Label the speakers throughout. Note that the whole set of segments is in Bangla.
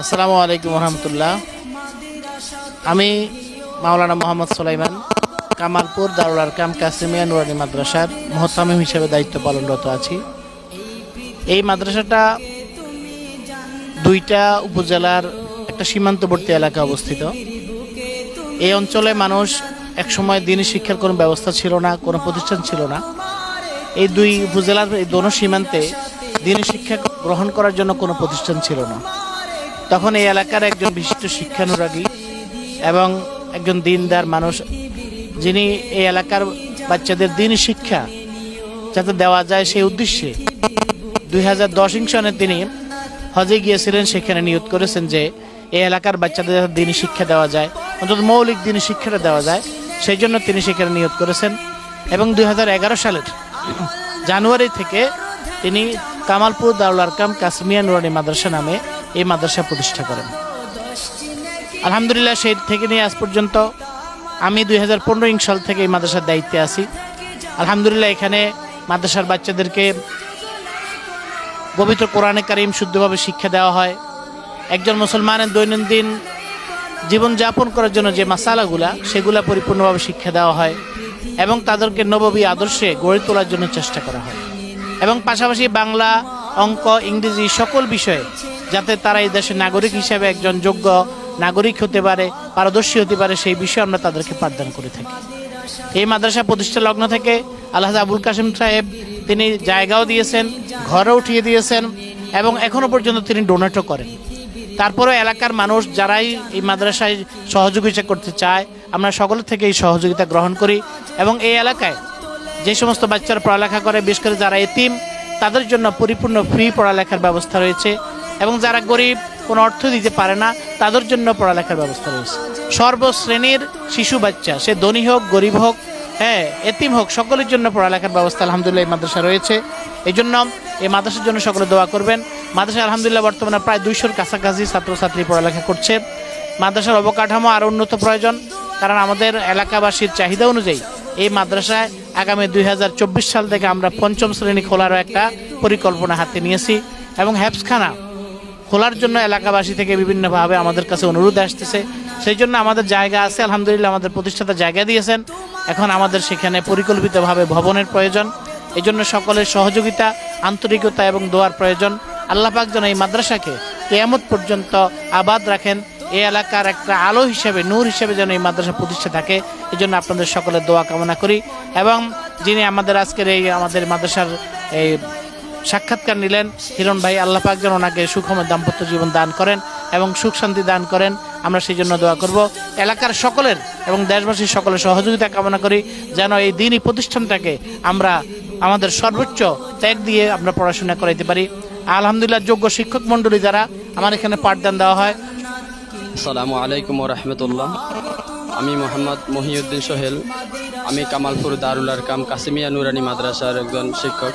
Speaker 1: আসসালামু আলাইকুম রহমতুল্লাহ আমি মাওলানা মোহাম্মদ সোলাইমান, কামালপুর দারুল আরকাম কাসিমিয়া নুরানি মাদ্রাসার মহতামিম হিসেবে দায়িত্ব পালনরত আছি। এই মাদ্রাসাটা দুইটা উপজেলার একটা সীমান্তবর্তী এলাকায় অবস্থিত। এই অঞ্চলে মানুষ একসময় দিনী শিক্ষার কোনো ব্যবস্থা ছিল না, কোনো প্রতিষ্ঠান ছিল না। এই দুই উপজেলার এই দোনো সীমান্তে দিনী শিক্ষা গ্রহণ করার জন্য কোনো প্রতিষ্ঠান ছিল না। তখন এই এলাকার একজন বিশিষ্ট শিক্ষানুরাগী এবং একজন দিনদার মানুষ, যিনি এই এলাকার বাচ্চাদের দিন শিক্ষা যাতে দেওয়া যায় সেই উদ্দেশ্যে দুই হাজার দশ সনে তিনি হজে গিয়েছিলেন, সেখানে নিয়োগ করেছেন যে এই এলাকার বাচ্চাদের যাতে দিনী শিক্ষা দেওয়া যায়, অন্তত মৌলিক দিন শিক্ষাটা দেওয়া যায়, সেই জন্য তিনি সেখানে নিয়োগ করেছেন। এবং দুই হাজার এগারো সালের জানুয়ারি থেকে তিনি কামালপুর দারুল আরকাম কাসমিয়া নুরানি মাদ্রাসা নামে এই মাদ্রাসা প্রতিষ্ঠা করেন। আলহামদুলিল্লাহ, সেই থেকে নিয়ে আজ পর্যন্ত আমি দুই হাজার পনেরো সাল থেকে এই মাদ্রাসার দায়িত্বে আছি। আলহামদুলিল্লাহ, এখানে মাদ্রাসার বাচ্চাদেরকে পবিত্র কোরআনে কারিম শুদ্ধভাবে শিক্ষা দেওয়া হয়। একজন মুসলমানের দৈনন্দিন জীবনযাপন করার জন্য যে মাসালাগুলা, সেগুলা পরিপূর্ণভাবে শিক্ষা দেওয়া হয় এবং তাদেরকে নববী আদর্শে গড়ে তোলার জন্য চেষ্টা করা হয়। এবং পাশাপাশি বাংলা, অঙ্ক, ইংরেজি সকল বিষয়ে যাতে তারা এই দেশের নাগরিক হিসেবে একজন যোগ্য নাগরিক হতে পারে, পারদর্শী হতে পারে, সেই বিষয়ে আমরা তাদেরকে পাঠদান করে থাকি। এই মাদ্রাসা প্রতিষ্ঠা লগ্ন থেকে আল্লাহ আবুল কাসিম সাহেব তিনি জায়গাও দিয়েছেন, ঘরও উঠিয়ে দিয়েছেন এবং এখনও পর্যন্ত তিনি ডোনেটও করেন। তারপরে এলাকার মানুষ যারাই এই মাদ্রাসায় সহযোগিতা করতে চায়, আমরা সকলের থেকে এই সহযোগিতা গ্রহণ করি এবং এই এলাকায় যে সমস্ত বাচ্চারা পড়ালেখা করে, বিশেষ করে যারা এতিম, তাদের জন্য পরিপূর্ণ ফ্রি পড়ালেখার ব্যবস্থা রয়েছে। এবং যারা গরিব, কোনো অর্থ দিতে পারে না, তাদের জন্য পড়ালেখার ব্যবস্থা রয়েছে। সর্বশ্রেণীর শিশু বাচ্চা, সে ধনী হোক, গরিব হোক হ্যাঁ এতিম হোক, সকলের জন্য পড়ালেখার ব্যবস্থা আলহামদুলিল্লাহ এই মাদ্রাসা রয়েছে। এই জন্য এই মাদ্রাসার জন্য সকলে দোয়া করবেন। মাদ্রাসা আলহামদুলিল্লাহ বর্তমানে প্রায় দুইশোর কাছাকাছি ছাত্রছাত্রী পড়ালেখা করছে। মাদ্রাসার অবকাঠামো আরও উন্নত প্রয়োজন, কারণ আমাদের এলাকাবাসীর চাহিদা অনুযায়ী এই মাদ্রাসায় আগামী দুই হাজার চব্বিশ সাল থেকে আমরা পঞ্চম শ্রেণি খোলারও একটা পরিকল্পনা হাতে নিয়েছি। এবং হ্যাপসখানা খোলার জন্য এলাকাবাসী থেকে বিভিন্নভাবে আমাদের কাছে অনুরোধ আসতেছে। সেই জন্য আমাদের জায়গা আছে, আলহামদুলিল্লাহ আমাদের প্রতিষ্ঠাতা জায়গা দিয়েছেন। এখন আমাদের সেখানে পরিকল্পিতভাবে ভবনের প্রয়োজন। এই জন্য সকলের সহযোগিতা, আন্তরিকতা এবং দোয়ার প্রয়োজন। আল্লাহ পাক যেন এই মাদ্রাসাকে কেয়ামত পর্যন্ত আবাদ রাখেন। এই এলাকার একটা আলো হিসেবে, নূর হিসেবে যেন এই মাদ্রাসা প্রতিষ্ঠা থাকে। এই জন্য আপনাদের সকলের দোয়া কামনা করি। এবং যিনি আমাদের আজকের এই আমাদের মাদ্রাসার এই সাক্ষাৎকার নিলেন। হিরণ ভাই আল্লাহ পাক যেন ওনাকে সুখময় দাম্পত্য জীবন দান করেন এবং সুখ শান্তি দান করেন। আমরা সেই জন্য দোয়া করব। এলাকার সকলের এবং দেশবাসীর সকলের সহযোগিতা কামনা করি যেন এই দিনই প্রতিষ্ঠানটাকে আমরা আমাদের সর্বোচ্চ ত্যাগ দিয়ে আমরা পড়াশোনা করাইতে পারি। আলহামদুলিল্লাহ যোগ্য শিক্ষক মণ্ডলী দ্বারা আমার এখানে পাঠদান দেওয়া হয়।
Speaker 2: আসসালামু আলাইকুম রহমতুল্লাহ। আমি মোহাম্মদ মহিউদ্দিন সোহেল। আমি কামালপুর দারুল আরকাম কাসিমিয়া নুরানি মাদ্রাসার একজন শিক্ষক।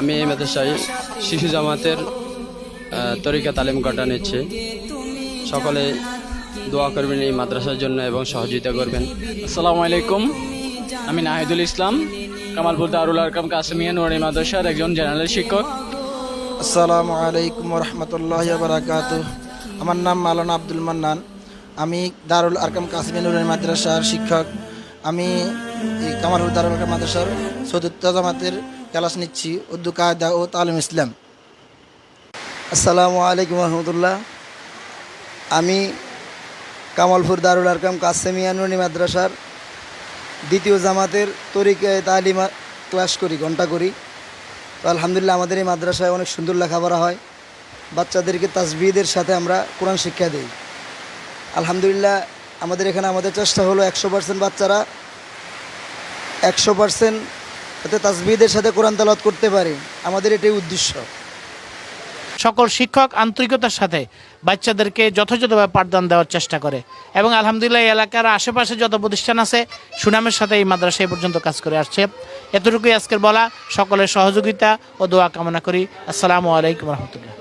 Speaker 2: আমি এই মাদ্রাসায় শিশু জামাতের তরিকা তালিম কাটা নিচ্ছি। সকলে দোয়া করবেন এই মাদ্রাসার জন্য এবং সহযোগিতা করবেন।
Speaker 3: আসসালামু আলাইকুম। আমি নাহিদুল ইসলাম কামালপুর দারুল আরকাম কাসমিয়া নুরানি মাদ্রাসার একজন জেনারেল শিক্ষক।
Speaker 4: আসসালামু আলাইকুম রহমতুল্লাহ বারাকাত আমার নাম মালানা আব্দুল মান্নান। আমি দারুল আরকাম কাসমিনুর মাদ্রাসার শিক্ষক। আমি এই কামালপুর দারুল মাদ্রাসার চতুর্থ জামাতের ক্লাস নিচ্ছি উর্দু কায়দা ও তালিম ইসলাম। আসসালামু আলাইকুম রহমতুল্লাহ। আমি কামালপুর দারুল আরকাম কাসেমিয়ানুনি মাদ্রাসার দ্বিতীয় জামাতের তরিকায় তালিমা ক্লাস করি ঘণ্টা করি। তো আলহামদুলিল্লাহ আমাদের এই মাদ্রাসায় অনেক সুন্দর লেখাপড়া হয়। বাচ্চাদেরকে তাসবিদের সাথে আমরা কোরআন শিক্ষা দিই। আলহামদুলিল্লাহ আমাদের এখানে আমাদের চেষ্টা হলো একশো পার্সেন্ট বাচ্চারা একশো পার্সেন্ট যাতে তাসবিদের সাথে কোরআন তালাত করতে পারে। আমাদের এটাই উদ্দেশ্য।
Speaker 1: সকল শিক্ষক আন্তরিকতার সাথে বাচ্চাদেরকে যথাযথভাবে পাঠদান দেওয়ার চেষ্টা করে এবং আলহামদুলিল্লাহ এই এলাকার আশেপাশে যত প্রতিষ্ঠান আছে, সুনামের সাথে এই মাদ্রাসা পর্যন্ত কাজ করে আসছে। এতটুকুই আজকের বলা। সকলের সহযোগিতা ও দোয়া কামনা করি। আসসালামু আলাইকুম রহমতুল্লাহ।